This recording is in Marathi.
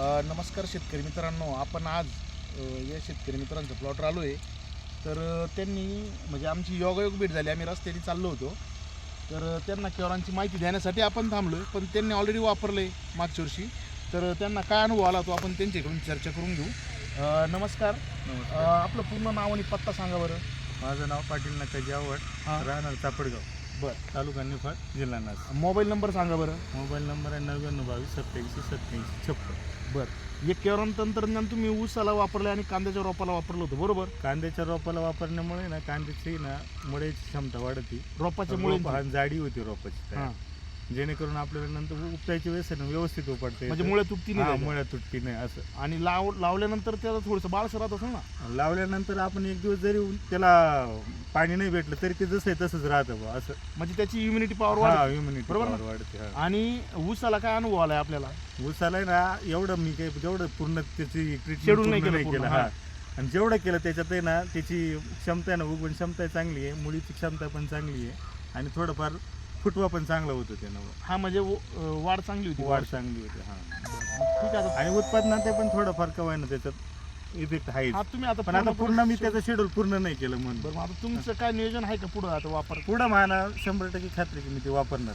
नमस्कार शेतकरी मित्रांनो. आपण आज या शेतकरी मित्रांचं प्लॉटर आलो आहे. तर त्यांनी म्हणजे आमची योगायोग भेट झाली. आम्ही रस्त्याने चाललो होतो. तर त्यांना केवरांची माहिती देण्यासाठी आपण थांबलो आहे पण त्यांनी ऑलरेडी वापरलं आहे मागच्या वर्षी तर त्यांना काय अनुभव आला तो आपण त्यांच्याकडून चर्चा करून घेऊ. नमस्कार. आपलं पूर्ण नाव आणि पत्ता सांगा बरं. माझं नाव पाटील नकाजी आवड. हां. राहणार चापडगाव. बरं. तालुका निफाड जिल्हा नाशिक मोबाईल नंबर सांगा बरं. मोबाईल नंबर आहे नव्याण्णव बावीस सत्याऐंशी सत्याऐंशी छप्पन. बरं. एक केवरान तंत्रज्ञान तुम्ही ऊसाला वापरलं आणि कांद्याच्या रोपाला वापरलं होतं बरोबर? कांद्याच्या रोपाला वापरण्यामुळे ना कांद्याची ना मुळ्याची क्षमता वाढते. रोपाच्या मुळे हा जाडी होती रोपाची हां. जेणेकरून आपल्याला नंतर उपटायची वेळेस आहे ना व्यवस्थित उपटते. म्हणजे मुळे तुटती नाही. मुळ्या तुटती नाही असं. आणि लाव लावल्यानंतर त्याला थोडंसं बाळसर राहत असेल ना. लावल्यानंतर आपण एक दिवस जरी त्याला पाणी नाही भेटलं तरी ते जसं आहे तसंच राहतं बुवा, असं. म्हणजे त्याची इम्युनिटी पॉवर वाढ बरोबर ना? power वाढते हा. आणि ऊसाला काय अनुभव आलाय आपल्याला? उसाला आहे ना एवढं मी काही जेवढं पूर्ण त्याची Schedule नाही ट्रीटमेंट केलं पूर्ण, हा. आणि जेवढं केलं त्याच्यात आहे ना त्याची क्षमता आहे ना उगवण क्षमता चांगली आहे मुळीची क्षमता पण चांगली आहे. आणि थोडंफार फुटवा पण चांगला होतो त्यानं. हा म्हणजे व- वाढ चांगली होती. वाढ चांगली होती हा. ठीक आहे आता- आणि उत्पादनात ते पण थोडंफार कवाय ना त्याच्यात. इफेक्ट आहे हा तुम्ही आता पण आता पूर्ण- मी त्याचं शेड्यूल पूर्ण नाही केलं म्हणून. बरं मग आता तुमचं काय नियोजन आहे का पुढं आता वापर? पुढं मला शंभर टक्के खात्रीची मी ते वापरणार